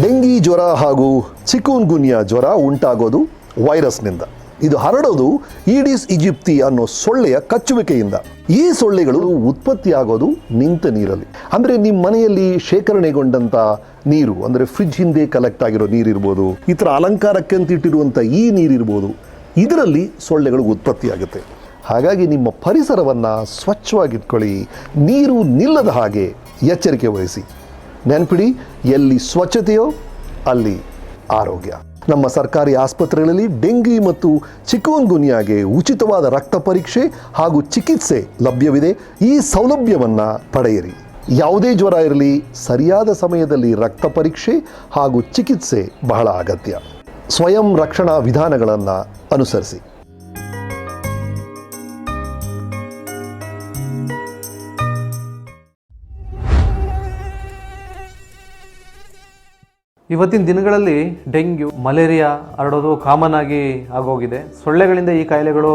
Dengue ಜ್ವರ ಹಾಗೂ ಚಿಕೂನ್ ಗುನ್ಯಾ ಜ್ವರ ಉಂಟಾಗೋದು ವೈರಸ್ನಿಂದ. ಇದು ಹರಡೋದು ಈಡಿಸ್ ಈಜಿಪ್ತಿ ಅನ್ನೋ ಸೊಳ್ಳೆಯ ಕಚ್ಚುವಿಕೆಯಿಂದ. ಈ ಸೊಳ್ಳೆಗಳು ಉತ್ಪತ್ತಿಯಾಗೋದು ನಿಂತ ನೀರಲ್ಲಿ. ಅಂದರೆ ನಿಮ್ಮ ಮನೆಯಲ್ಲಿ ಶೇಖರಣೆಗೊಂಡಂಥ ನೀರು, ಅಂದರೆ ಫ್ರಿಜ್ ಹಿಂದೆ ಕಲೆಕ್ಟ್ ಆಗಿರೋ ಥರ ಅಲಂಕಾರಕ್ಕೆ ಅಂತ ಇಟ್ಟಿರುವಂಥ ಈ ನೀರಿರ್ಬೋದು, ಇದರಲ್ಲಿ ಸೊಳ್ಳೆಗಳು ಉತ್ಪತ್ತಿಯಾಗುತ್ತೆ. ಹಾಗಾಗಿ ನಿಮ್ಮ ಪರಿಸರವನ್ನು ಸ್ವಚ್ಛವಾಗಿಟ್ಕೊಳ್ಳಿ, ನೀರು ನಿಲ್ಲದ ಹಾಗೆ ಎಚ್ಚರಿಕೆ ವಹಿಸಿ. ನೆನಪಿಡಿ, ಎಲ್ಲಿ ಸ್ವಚ್ಛತೆಯೋ ಅಲ್ಲಿ ಆರೋಗ್ಯ. ನಮ್ಮ ಸರ್ಕಾರಿ ಆಸ್ಪತ್ರೆಗಳಲ್ಲಿ ಡೆಂಗಿ ಮತ್ತು ಚಿಕೋನ್ ಗುನಿಯಾಗೆ ಉಚಿತವಾದ ರಕ್ತ ಪರೀಕ್ಷೆ ಹಾಗೂ ಚಿಕಿತ್ಸೆ ಲಭ್ಯವಿದೆ. ಈ ಸೌಲಭ್ಯವನ್ನು ಪಡೆಯಿರಿ. ಯಾವುದೇ ಜ್ವರ ಇರಲಿ, ಸರಿಯಾದ ಸಮಯದಲ್ಲಿ ರಕ್ತ ಪರೀಕ್ಷೆ ಹಾಗೂ ಚಿಕಿತ್ಸೆ ಬಹಳ ಅಗತ್ಯ. ಸ್ವಯಂ ರಕ್ಷಣಾ ವಿಧಾನಗಳನ್ನು ಅನುಸರಿಸಿ. ಇವತ್ತಿನ ದಿನಗಳಲ್ಲಿ ಡೆಂಗ್ಯೂ, ಮಲೇರಿಯಾ ಹರಡೋದು ಕಾಮನ್ ಆಗಿ ಆಗೋಗಿದೆ. ಸೊಳ್ಳೆಗಳಿಂದ ಈ ಕಾಯಿಲೆಗಳು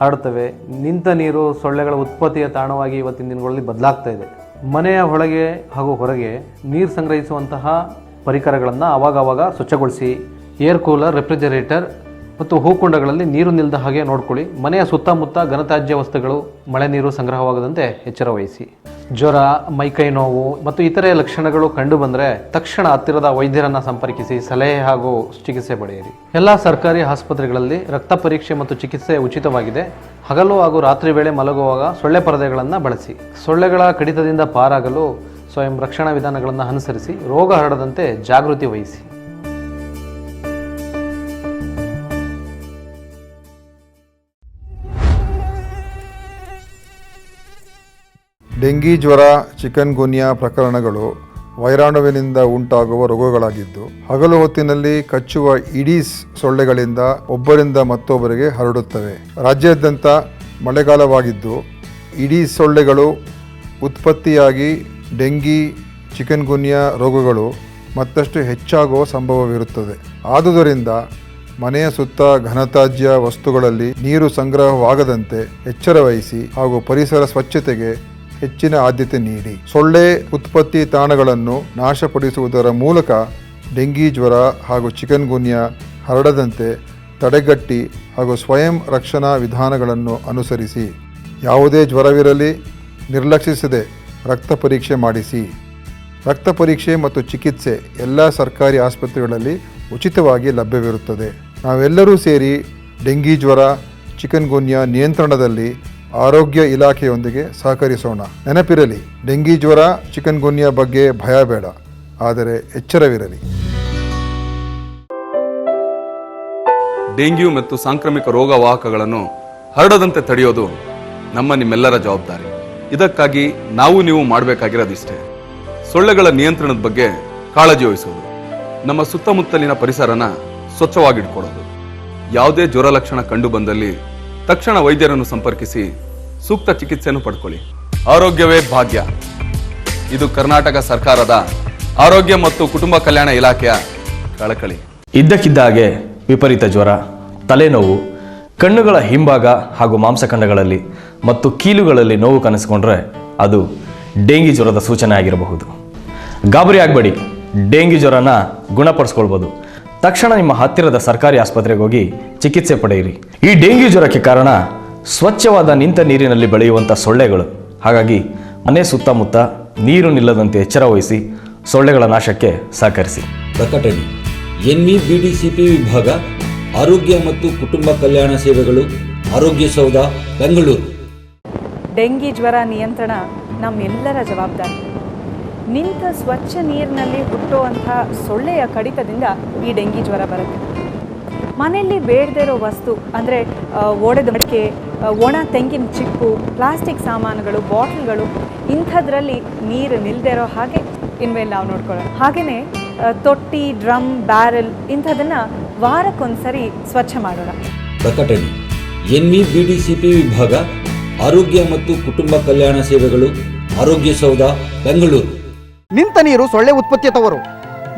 ಹರಡ್ತವೆ. ನಿಂತ ನೀರು ಸೊಳ್ಳೆಗಳ ಉತ್ಪತ್ತಿಯ ತಾಣವಾಗಿ ಇವತ್ತಿನ ದಿನಗಳಲ್ಲಿ ಬದಲಾಗ್ತಾ ಇದೆ. ಮನೆಯ ಒಳಗೆ ಹಾಗೂ ಹೊರಗೆ ನೀರು ಸಂಗ್ರಹಿಸುವಂತಹ ಪರಿಕರಗಳನ್ನು ಆವಾಗವಾಗ ಸ್ವಚ್ಛಗೊಳಿಸಿ. ಏರ್ ಕೂಲರ್, ರೆಫ್ರಿಜರೇಟರ್ ಮತ್ತು ಹೂಕುಂಡಗಳಲ್ಲಿ ನೀರು ನಿಲ್ಲದ ಹಾಗೆ ನೋಡ್ಕೊಳ್ಳಿ. ಮನೆಯ ಸುತ್ತಮುತ್ತ ಘನತ್ಯಾಜ್ಯ ವಸ್ತುಗಳು, ಮಳೆ ನೀರು ಸಂಗ್ರಹವಾಗದಂತೆ ಎಚ್ಚರ ವಹಿಸಿ. ಜ್ವರ, ಮೈಕೈ ನೋವು ಮತ್ತು ಇತರೆ ಲಕ್ಷಣಗಳು ಕಂಡು ಬಂದರೆ ತಕ್ಷಣ ಹತ್ತಿರದ ವೈದ್ಯರನ್ನ ಸಂಪರ್ಕಿಸಿ ಸಲಹೆ ಹಾಗೂ ಚಿಕಿತ್ಸೆ ಪಡೆಯಿರಿ. ಎಲ್ಲ ಸರ್ಕಾರಿ ಆಸ್ಪತ್ರೆಗಳಲ್ಲಿ ರಕ್ತ ಪರೀಕ್ಷೆ ಮತ್ತು ಚಿಕಿತ್ಸೆ ಉಚಿತವಾಗಿದೆ. ಹಗಲು ಹಾಗೂ ರಾತ್ರಿ ವೇಳೆ ಮಲಗುವಾಗ ಸೊಳ್ಳೆ ಪರದೆಗಳನ್ನು ಬಳಸಿ. ಸೊಳ್ಳೆಗಳ ಕಡಿತದಿಂದ ಪಾರಾಗಲು ಸ್ವಯಂ ರಕ್ಷಣಾ ವಿಧಾನಗಳನ್ನು ಅನುಸರಿಸಿ, ರೋಗ ಹರಡದಂತೆ ಜಾಗೃತಿ ವಹಿಸಿ. ಡೆಂಗಿ ಜ್ವರ, ಚಿಕನ್ ಗುನಿಯಾ ಪ್ರಕರಣಗಳು ವೈರಾಣುವಿನಿಂದ ಉಂಟಾಗುವ ರೋಗಗಳಾಗಿದ್ದು, ಹಗಲು ಹೊತ್ತಿನಲ್ಲಿ ಕಚ್ಚುವ ಇಡೀಸ್ ಸೊಳ್ಳೆಗಳಿಂದ ಒಬ್ಬರಿಂದ ಮತ್ತೊಬ್ಬರಿಗೆ ಹರಡುತ್ತವೆ. ರಾಜ್ಯಾದ್ಯಂತ ಮಳೆಗಾಲವಾಗಿದ್ದು ಇಡೀ ಸೊಳ್ಳೆಗಳು ಉತ್ಪತ್ತಿಯಾಗಿ ಡೆಂಗಿ, ಚಿಕನ್ ಗುನ್ಯಾ ರೋಗಗಳು ಮತ್ತಷ್ಟು ಹೆಚ್ಚಾಗುವ ಸಂಭವವಿರುತ್ತದೆ. ಆದುದರಿಂದ ಮನೆಯ ಸುತ್ತ ಘನತ್ಯಾಜ್ಯ ವಸ್ತುಗಳಲ್ಲಿ ನೀರು ಸಂಗ್ರಹವಾಗದಂತೆ ಎಚ್ಚರ ವಹಿಸಿ ಹಾಗೂ ಪರಿಸರ ಸ್ವಚ್ಛತೆಗೆ ಹೆಚ್ಚಿನ ಆದ್ಯತೆ ನೀಡಿ. ಸೊಳ್ಳೆ ಉತ್ಪತ್ತಿ ತಾಣಗಳನ್ನು ನಾಶಪಡಿಸುವುದರ ಮೂಲಕ ಡೆಂಗಿ ಜ್ವರ ಹಾಗೂ ಚಿಕನ್ ಗುನ್ಯಾ ಹರಡದಂತೆ ತಡೆಗಟ್ಟಿ ಹಾಗೂ ಸ್ವಯಂ ರಕ್ಷಣಾ ವಿಧಾನಗಳನ್ನು ಅನುಸರಿಸಿ. ಯಾವುದೇ ಜ್ವರವಿರಲಿ, ನಿರ್ಲಕ್ಷಿಸದೆ ರಕ್ತ ಪರೀಕ್ಷೆ ಮಾಡಿಸಿ. ರಕ್ತ ಪರೀಕ್ಷೆ ಮತ್ತು ಚಿಕಿತ್ಸೆ ಎಲ್ಲ ಸರ್ಕಾರಿ ಆಸ್ಪತ್ರೆಗಳಲ್ಲಿ ಉಚಿತವಾಗಿ ಲಭ್ಯವಿರುತ್ತದೆ. ನಾವೆಲ್ಲರೂ ಸೇರಿ ಡೆಂಗಿ ಜ್ವರ ಚಿಕನ್ ಗುನ್ಯಾ ನಿಯಂತ್ರಣದಲ್ಲಿ ಆರೋಗ್ಯ ಇಲಾಖೆಯೊಂದಿಗೆ ಸಹಕರಿಸೋಣ. ನೆನಪಿರಲಿ, ಡೆಂಗಿ ಜ್ವರ, ಚಿಕನ್ ಗುನ್ಯಾ ಬಗ್ಗೆ ಭಯ ಬೇಡ. ಆದರೆ ಎಚ್ಚರವಿರಲಿ. ಡೆಂಗ್ಯೂ ಮತ್ತು ಸಾಂಕ್ರಾಮಿಕ ರೋಗವಾಹಕಗಳನ್ನು ಹರಡದಂತೆ ತಡೆಯೋದು ನಮ್ಮ ನಿಮ್ಮೆಲ್ಲರ ಜವಾಬ್ದಾರಿ. ಇದಕ್ಕಾಗಿ ನಾವು ನೀವು ಮಾಡಬೇಕಾಗಿರೋದಿಷ್ಟೇ ಸೊಳ್ಳೆಗಳ ನಿಯಂತ್ರಣದ ಬಗ್ಗೆ ಕಾಳಜಿ ವಹಿಸೋದು. ನಮ್ಮ ಸುತ್ತಮುತ್ತಲಿನ ಪರಿಸರನ ಸ್ವಚ್ಛವಾಗಿಟ್ಕೊಳ್ಳೋದು. ಯಾವುದೇ ಜ್ವರ ಲಕ್ಷಣ ಕಂಡು ಬಂದಲ್ಲಿ ತಕ್ಷಣ ವೈದ್ಯರನ್ನು ಸಂಪರ್ಕಿಸಿ ಸೂಕ್ತ ಚಿಕಿತ್ಸೆಯನ್ನು ಪಡ್ಕೊಳ್ಳಿ. ಆರೋಗ್ಯವೇ ಭಾಗ್ಯ. ಇದು ಕರ್ನಾಟಕ ಸರ್ಕಾರದ ಆರೋಗ್ಯ ಮತ್ತು ಕುಟುಂಬ ಕಲ್ಯಾಣ ಇಲಾಖೆಯ ಕಳಕಳಿ. ಇದ್ದಕ್ಕಿದ್ದಾಗೆ ವಿಪರೀತ ಜ್ವರ, ತಲೆನೋವು, ಕಣ್ಣುಗಳ ಹಿಂಭಾಗ ಹಾಗೂ ಮಾಂಸಖಂಡಗಳಲ್ಲಿ ಮತ್ತು ಕೀಲುಗಳಲ್ಲಿ ನೋವು ಕಾಣಿಸಿಕೊಂಡ್ರೆ ಅದು ಡೆಂಗಿ ಜ್ವರದ ಸೂಚನೆ ಆಗಿರಬಹುದು. ಗಾಬರಿ ಆಗಬೇಡಿ. ಡೆಂಗಿ ಜ್ವರನ ಗುಣಪಡಿಸ್ಕೊಳ್ಬೋದು. ತಕ್ಷಣ ನಿಮ್ಮ ಹತ್ತಿರದ ಸರ್ಕಾರಿ ಆಸ್ಪತ್ರೆಗೆ ಹೋಗಿ ಚಿಕಿತ್ಸೆ ಪಡೆಯಿರಿ. ಈ ಡೆಂಗ್ಯೂ ಜ್ವರಕ್ಕೆ ಕಾರಣ ಸ್ವಚ್ಛವಾದ ನಿಂತ ನೀರಿನಲ್ಲಿ ಬೆಳೆಯುವಂಥ ಸೊಳ್ಳೆಗಳು. ಹಾಗಾಗಿ ಮನೆ ಸುತ್ತಮುತ್ತ ನೀರು ನಿಲ್ಲದಂತೆ ಎಚ್ಚರ ವಹಿಸಿ ಸೊಳ್ಳೆಗಳ ನಾಶಕ್ಕೆ ಸಹಕರಿಸಿ. ಪ್ರಕಟಣೆ. ಸಿ ಪಿ ವಿಭಾಗ ಆರೋಗ್ಯ ಮತ್ತು ಕುಟುಂಬ ಕಲ್ಯಾಣ ಸೇವೆಗಳು ಆರೋಗ್ಯ ಸೌಧ ಬೆಂಗಳೂರು. ಡೆಂಗಿ ಜ್ವರ ನಿಯಂತ್ರಣ ನಮ್ಮೆಲ್ಲರ ಜವಾಬ್ದಾರಿ. ನಿಂತ ಸ್ವಚ್ಛ ನೀರಿನಲ್ಲಿ ಹುಟ್ಟುವಂಥ ಸೊಳ್ಳೆಯ ಕಡಿತದಿಂದ ಈ ಡೆಂಗಿ ಜ್ವರ ಬರುತ್ತೆ. ಮನೆಯಲ್ಲಿ ಬೇಡದೇ ಇರೋ ವಸ್ತು ಅಂದರೆ ಒಡೆದ ಮಡಿಕೆ ಒಣ ತೆಂಗಿನ ಚಿಪ್ಪು ಪ್ಲಾಸ್ಟಿಕ್ ಸಾಮಾನುಗಳು ಬಾಟಲ್ಗಳು ಇಂಥದ್ರಲ್ಲಿ ನೀರು ನಿಲ್ಲದೆ ಇರೋ ಹಾಗೆ ಇನ್ಮೇಲೆ ನಾವು ನೋಡ್ಕೊಳ್ಳೋಣ. ಹಾಗೆಯೇ ತೊಟ್ಟಿ ಡ್ರಮ್ ಬ್ಯಾರೆಲ್ ಇಂಥದನ್ನು ವಾರಕ್ಕೊಂದ್ಸರಿ ಸ್ವಚ್ಛ ಮಾಡೋಣ. ಪ್ರಕಟಣೆ. ಎನ್ವಿ ಬಿಡಿಸಿಪಿ ವಿಭಾಗ ಆರೋಗ್ಯ ಮತ್ತು ಕುಟುಂಬ ಕಲ್ಯಾಣ ಸೇವೆಗಳು ಆರೋಗ್ಯ ಸೌಧ ಬೆಂಗಳೂರು. ನಿಂತ ನೀರು ಸೊಳ್ಳೆ ಉತ್ಪತ್ತಿಯ ತವರು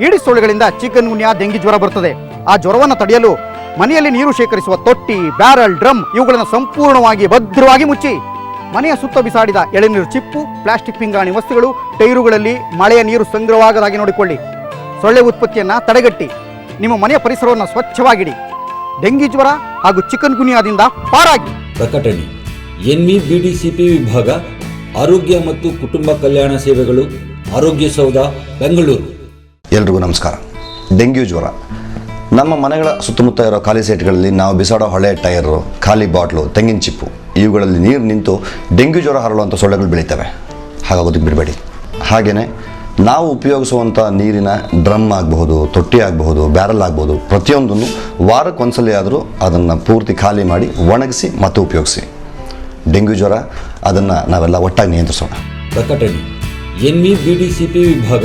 ಈಡಿ ಸೊಳ್ಳೆಗಳಿಂದ ಚಿಕನ್ ಗುನ್ಯಾ ಡೆಂಗಿ ಜ್ವರ ಬರುತ್ತದೆ ಆ ಜ್ವರವನ್ನು ತಡೆಯಲು ಮನೆಯಲ್ಲಿ ನೀರು ಶೇಖರಿಸುವ ತೊಟ್ಟಿ ಬ್ಯಾರಲ್ ಡ್ರಮ್ ಇವುಗಳನ್ನು ಸಂಪೂರ್ಣವಾಗಿ ಭದ್ರವಾಗಿ ಮುಚ್ಚಿ. ಮನೆಯ ಸುತ್ತ ಬಿಸಾಡಿದ ಎಳೆನೀರು ಚಿಪ್ಪು ಪ್ಲಾಸ್ಟಿಕ್ ಪಿಂಗಾಣಿ ವಸ್ತುಗಳು ಟೈರುಗಳಲ್ಲಿ ಮಳೆಯ ನೀರು ಸಂಗ್ರಹವಾಗದಾಗಿ ನೋಡಿಕೊಳ್ಳಿ. ಸೊಳ್ಳೆ ಉತ್ಪತ್ತಿಯನ್ನು ತಡೆಗಟ್ಟಿ. ನಿಮ್ಮ ಮನೆಯ ಪರಿಸರವನ್ನು ಸ್ವಚ್ಛವಾಗಿಡಿ. ಡೆಂಗಿ ಜ್ವರ ಹಾಗೂ ಚಿಕನ್ ಗುನಿಯಾದಿಂದ ಪಾರಾಗಿ. ಪ್ರಕಟಣೆ. ಎನ್ವಿಬಿಡಿಸಿಪಿ ವಿಭಾಗ ಆರೋಗ್ಯ ಮತ್ತು ಕುಟುಂಬ ಕಲ್ಯಾಣ ಸೇವೆಗಳು ಆರೋಗ್ಯ ಸೌಧ ಬೆಂಗಳೂರು. ಎಲ್ರಿಗೂ ನಮಸ್ಕಾರ. ಡೆಂಗ್ಯೂ ಜ್ವರ. ನಮ್ಮ ಮನೆಗಳ ಸುತ್ತಮುತ್ತ ಇರೋ ಖಾಲಿ ಸೈಟ್ಗಳಲ್ಲಿ ನಾವು ಬಿಸಾಡೋ ಹಳೆ ಟೈರು, ಖಾಲಿ ಬಾಟ್ಲು, ತೆಂಗಿನ ಚಿಪ್ಪು, ಇವುಗಳಲ್ಲಿ ನೀರು ನಿಂತು ಡೆಂಗ್ಯೂ ಜ್ವರ ಹರಡುವಂಥ ಸೊಳ್ಳೆಗಳು ಬೆಳೀತವೆ. ಹಾಗಾಗೋದಕ್ಕೆ ಬಿಡಬೇಡಿ. ಹಾಗೆಯೇ ನಾವು ಉಪಯೋಗಿಸುವಂಥ ನೀರಿನ ಡ್ರಮ್ ಆಗಬಹುದು, ತೊಟ್ಟಿ ಆಗಬಹುದು, ಬ್ಯಾರಲ್ ಆಗಬಹುದು, ಪ್ರತಿಯೊಂದನ್ನು ವಾರಕ್ಕೊಂದ್ಸಲಿ ಆದರೂ ಅದನ್ನು ಪೂರ್ತಿ ಖಾಲಿ ಮಾಡಿ ಒಣಗಿಸಿ ಮತ್ತೆ ಉಪಯೋಗಿಸಿ. ಡೆಂಗ್ಯೂ ಜ್ವರ, ಅದನ್ನು ನಾವೆಲ್ಲ ಒಟ್ಟಾಗಿ ನಿಯಂತ್ರಿಸೋಣ. ಪ್ರಕಟಣೆ. ಎನ್ವಿಬಿಡಿಸಿಪಿ ವಿಭಾಗ,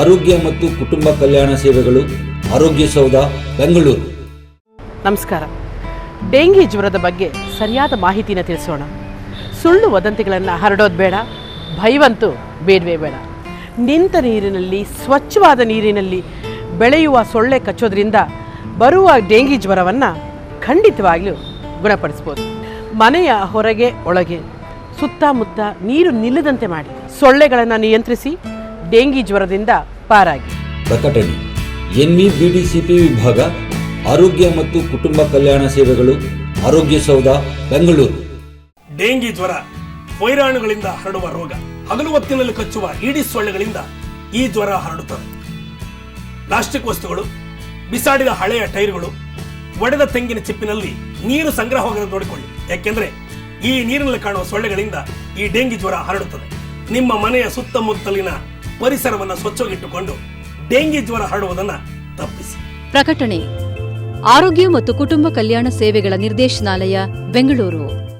ಆರೋಗ್ಯ ಮತ್ತು ಕುಟುಂಬ ಕಲ್ಯಾಣ ಸೇವೆಗಳು ಆರೋಗ್ಯ ಸೌಧ ಬೆಂಗಳೂರು. ನಮಸ್ಕಾರ. ಡೆಂಗಿ ಜ್ವರದ ಬಗ್ಗೆ ಸರಿಯಾದ ಮಾಹಿತಿನ ತಿಳಿಸೋಣ. ಸುಳ್ಳು ವದಂತಿಗಳನ್ನು ಹರಡೋದು ಬೇಡ ಭಯವಂತೂ ಬೇಡವೇ ಬೇಡ. ನಿಂತ ನೀರಿನಲ್ಲಿ ಸ್ವಚ್ಛವಾದ ನೀರಿನಲ್ಲಿ ಬೆಳೆಯುವ ಸೊಳ್ಳೆ ಕಚ್ಚೋದ್ರಿಂದ ಬರುವ ಡೆಂಗಿ ಜ್ವರವನ್ನು ಖಂಡಿತವಾಗಿಯೂ ಗುಣಪಡಿಸ್ಬೋದು. ಮನೆಯ ಹೊರಗೆ ಒಳಗೆ ಸುತ್ತಮುತ್ತ ನೀರು ನಿಲ್ಲದಂತೆ ಮಾಡಿ. ಸೊಳ್ಳೆಗಳನ್ನು ನಿಯಂತ್ರಿಸಿ ಡೆಂಗಿ ಜ್ವರದಿಂದ ಪಾರಾಗಿ. ಪ್ರಕಟಣೆ. ಎನ್ವಿಬಿಡಿಸಿಪಿ ವಿಭಾಗ, ಆರೋಗ್ಯ ಮತ್ತು ಕುಟುಂಬ ಕಲ್ಯಾಣ ಸೇವೆಗಳು, ಆರೋಗ್ಯ ಸೌಧ, ಬೆಂಗಳೂರು. ಡೆಂಗಿ ಜ್ವರ, ವೈರಾಣುಗಳಿಂದ ಹರಡುವ ರೋಗ, ಹಗಲು ಹೊತ್ತಿನಲ್ಲಿ ಕಚ್ಚುವ ಈಡಿಸ್ ಸೊಳ್ಳೆಗಳಿಂದ ಈ ಜ್ವರ ಹರಡುತ್ತದೆ. ಪ್ಲಾಸ್ಟಿಕ್ ವಸ್ತುಗಳು, ಬಿಸಾಡಿದ ಹಳೆಯ ಟೈರ್ಗಳು, ಒಡೆದ ತೆಂಗಿನ ಚಿಪ್ಪಿನಲ್ಲಿ ನೀರು ಸಂಗ್ರಹವಾಗಲು ನೋಡಿಕೊಳ್ಳಿ ಯಾಕೆಂದ್ರೆ ಈ ನೀರಿನಲ್ಲಿ ಕಾಣುವ ಸೊಳ್ಳೆಗಳಿಂದ ಈ ಡೆಂಗಿ ಜ್ವರ ಹರಡುತ್ತದೆ. ನಿಮ್ಮ ಮನೆಯ ಸುತ್ತಮುತ್ತಲಿನ ಪರಿಸರವನ್ನು ಸ್ವಚ್ಛವಾಗಿಟ್ಟುಕೊಂಡು ಡೆಂಗಿ ಜ್ವರ ಹರಡುವುದನ್ನು ತಪ್ಪಿಸಿ. ಪ್ರಕಟಣೆ. ಆರೋಗ್ಯ ಮತ್ತು ಕುಟುಂಬ ಕಲ್ಯಾಣ ಸೇವೆಗಳ ನಿರ್ದೇಶನಾಲಯ ಬೆಂಗಳೂರು.